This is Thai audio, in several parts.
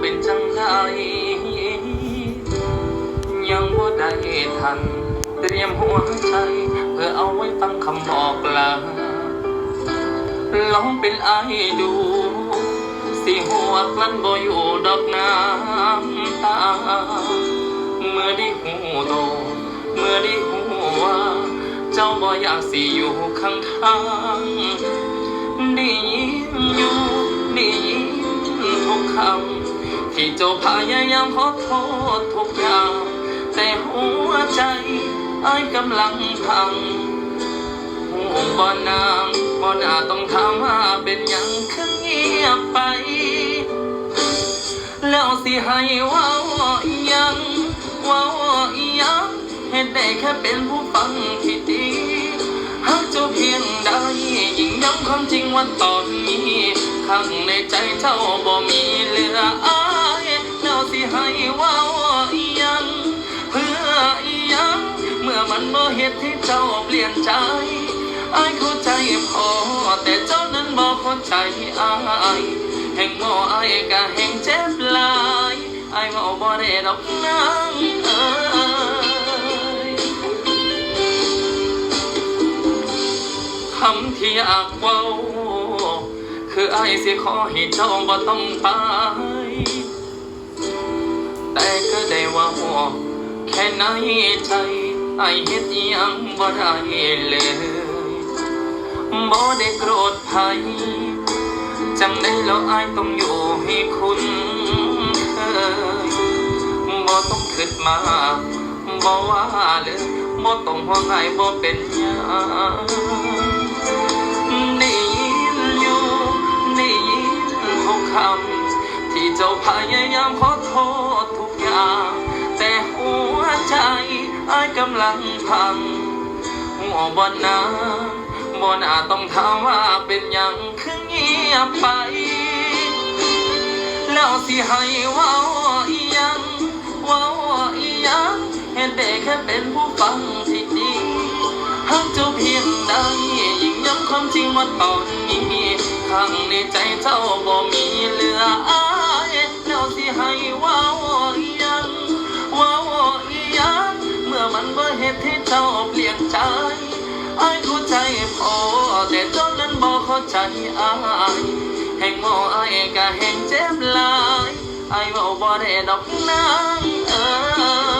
เป็นจังไดยังบ่ได้ทัน เตรียมหัวใจ เพื่อเอาไว้ฟังคำบอกลาลองเป็นไอดู สิหัวกลั้นบ่อยู่ดอกน้ำตา เมื่อได้หูโตเมื่อได้หูว่า เจ้าบ่อยากสิอยู่ข้างทางได้ยินอยู่ได้ยินทุกคำ ที่เจ้าพยายามขอโทษทุกอย่าง แต่หัวใจไอ้กำลังพังหูบ่นางบ่น่าต้องถามว่าเป็นหยังคือเงียบไป แล้วสิให้เว้าอียังเว้าอียังเห็นได้แค่เป็นผู้ฟังที่ดีหากเจ้าเพียงใดยิ่งย้ำความจริงว่าตอนนี้ข้างในใจเจ้าบ่มีเหลือ ให้ว้าอียังเพื่ออียังเมื่อมันบ่เหตุที่เจ้าเปลี่ยนใจอายเข้าใจพอแต่เจ้านั้นบ่เข้าใจอายแห่งบ่อายก็แห่งเจ็บหลายอายเว้าบ่ได้ดอกนางเอ้ยคำที่อยากเว้าคืออายสิขอให้เจ้าบ่ต้องไป แต่ก็ได้ว่าหัวแค่ในใจไอเฮ็ดยังบ่ได้เลยบ่ได้โกรธใครจังได้แล้วอายต้องอยู่ให้คุณเคยบ่ต้องคิดมาบ่ว่าเลยบ่ต้องห่วงอบ่เป็นยัง อายกำลังพังหัวบนนาบนอาต้องถามว่าเป็นหยังคือเงียบไป แล้วสิให้ว้าอีหยังว้าอีหยังเห็นได้แค่เป็นผู้ฟังที่ดีหากเจ้าเพียงใดยิ่งย้ำความจริงว่าตอนนี้ข้างในใจเจ้าบ่มีเหลือ ใจอายแห่งบ่อายก็แห่งเจ็บหลายอายเว้าบ่ได้ดอกนางเอ้ย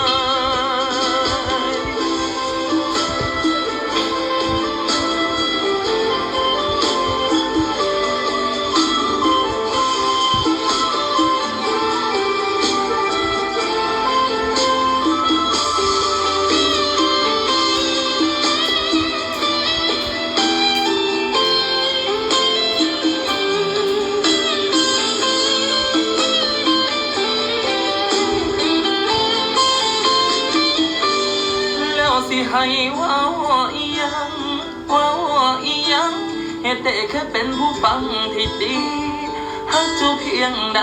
สิให้ว้าอีหยังว้าอีหยังเหตุแต่แค่เป็นผู้ฟังที่ดีหากจ้าเพียงใด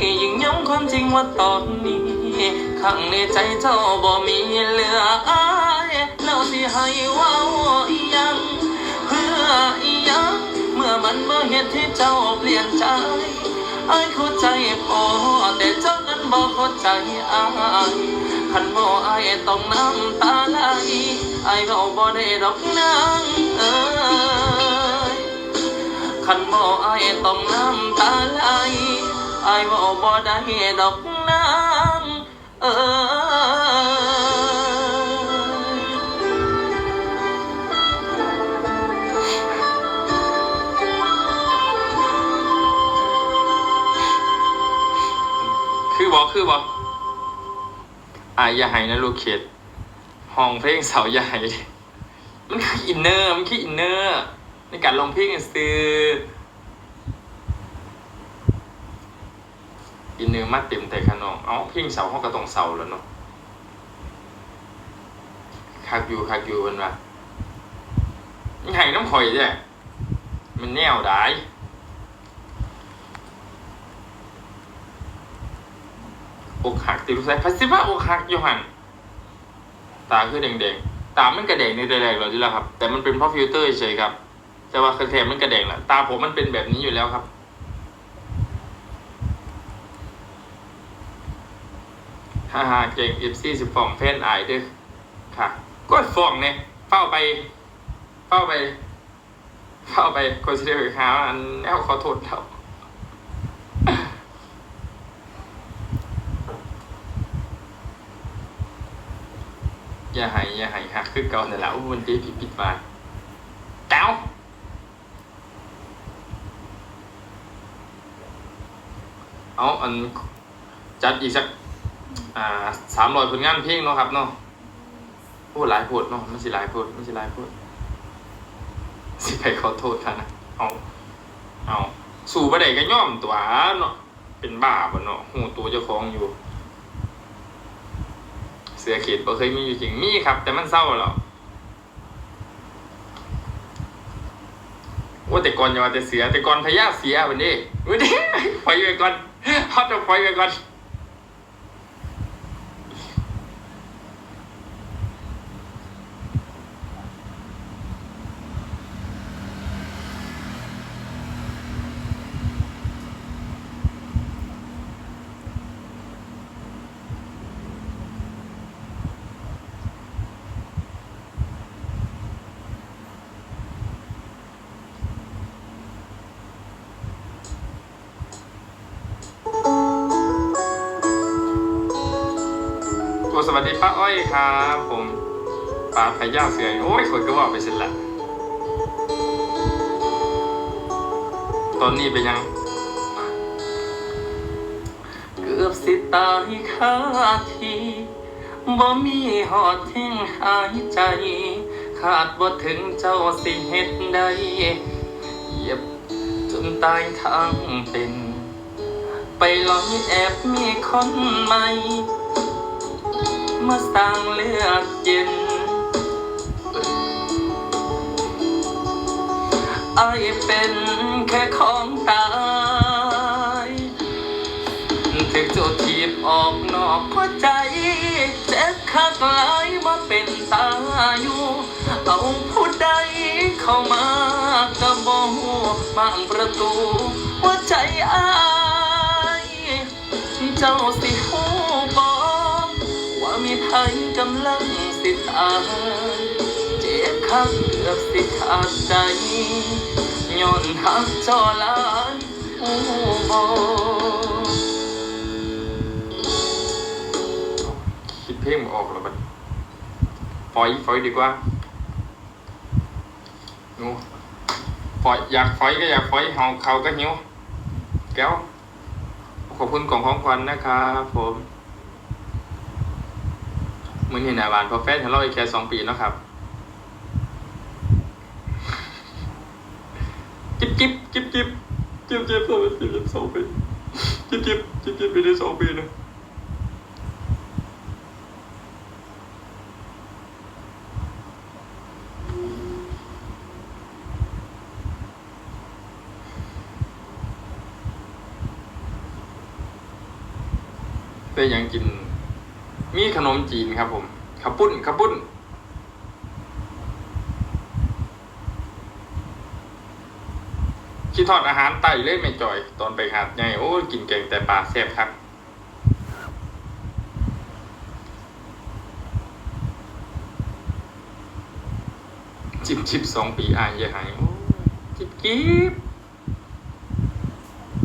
ยิ่งย้ำความจริงว่าตอนนี้ข้างในใจเจ้าบ่มีเหลืออายแล้วสิให้ว้าอีหยังเพื่ออีหยังเมื่อมันบ่เหตุที่เจ้าเปลี่ยนใจอายเข้าใจพอแต่เจ้านั้น บ่เข้าใจอายขันบ่อายต้องน้ำตาไหลอายเอาบ่ได้ดอกนางเอ้ยคันบ่อายต้องน้ำตาไหลอายเอาบ่ได้ดอกนางเอ้ย บอคือบออะอย่าให้นะลูกเขตห้องเพลงเสาใหญ่มันคืออินเนอร์มันคืออินเนอร์ในการลองเพลงซื้ออินเนอร์มาเต็มแต่ขนองเอ้าเพลงเสาห้องกระตรงเสาแล้วเนาะคักอยู่คักอยู่มันว่ายังไงน้ำข่อยเนี่ยมันแนวได้ อกหักติดใส่พัสซิว่าอกหักอยู่หันตาคือแดงๆตามันกระแดงในแต่แรกเลยที่แล้วครับ แต่มันเป็นเพราะฟิลเตอร์เฉยครับ แต่ว่าคือแทนมันกระแดงแหละตาผมมันเป็นแบบนี้อยู่แล้วครับฮ่าฮ่าเก่งเอฟซีสิบฟองแฟนอายเด้อค่ะก็ฟ้องเนี่ยเฝ้าไปเฝ้าไปเฝ้าไปคนสิได้ไปหาอันแนวขอโทษเขา อย่าให้อย่าให้หักคือเก่าแต่นแหละมันตีผิดผิดมาเจ้าเอาอันจัดอีกสักอ่าสามร้อยผลงานเพลงเนาะครับเนาะโอ้หลายโพดเนาะไม่ใช่หลายโพดไม่ใช่หลายโพดสิไปขอโทษค่ะนะเอาเอาสู่ประเด็นก็ย่อมตัวเนาะเป็นบ้าบ่เนาะหูตัวเจ้าของอยู่ สือขีดบ่เคยมีอยู่จริงมีครับ แต่มันเศร้าหรอว่าแต่ก่อนอย่าว่าแต่เสือแต่ก่อนพญาเสียวันนี้วันนี้ปล่อยไปก่อนฮอตปล่อยไปก่อน วัสดีป้าอ้อยครับผมป้าพญาเสือโอ้ยคนก็ว่าไปเสร็จละตอนนี้เป็นยัง เกือบสิตายคาทีบ่มีหอดแห่งหายใจ ขาดบ่ถึงเจ้าสิเฮ็ดได้เหยียบจนตายทางเป็น ไปลอยแอบมีคนใหม่ มาสร้างเลือดเย็นไอเป็นแค่ของตายถึงโจทย์ทีบออกนอกหัวใจเจ็บคักหลายมาเป็นตาอยู่เอาผู้ใดเข้ามาก็บ่ฮู้บางประตูหัวใจอาย เจ้าสิฮู้บ่ ว่ามีไผกำลังสิตาเจ็บคักเกือบสิขาใจย้อนหักจอลายฮู้บ่คิดเพลงออกแล้วบัดฟอยฟอยดีกว่าหนูฟอยอยากฟอยก็อยากฟอยเฮาเขาก็หิวแก้วขอบคุณกล่องของขวัญนะครับผม มือนี่หนาบานพอแฟนทะเลาะอีกแค่สองปีเนาะครับ จิบจิบจิบจิบจิบจิบสองปีจิ๊บสองปีจิบจิบจิบจิบไปได้สองปีนะได้ยังกิน มีขนมจีนครับผมข้าวปุ้นข้าวปุ้น คิดทอดอาหารไต่เล่นไม่จ่อย ตอนไปหาดใหญ่โอ้กินแกงแต่ปลาแซ่บครับจิบจิบสองปีอ่านอย่าหายโอ้ยจิบจิบ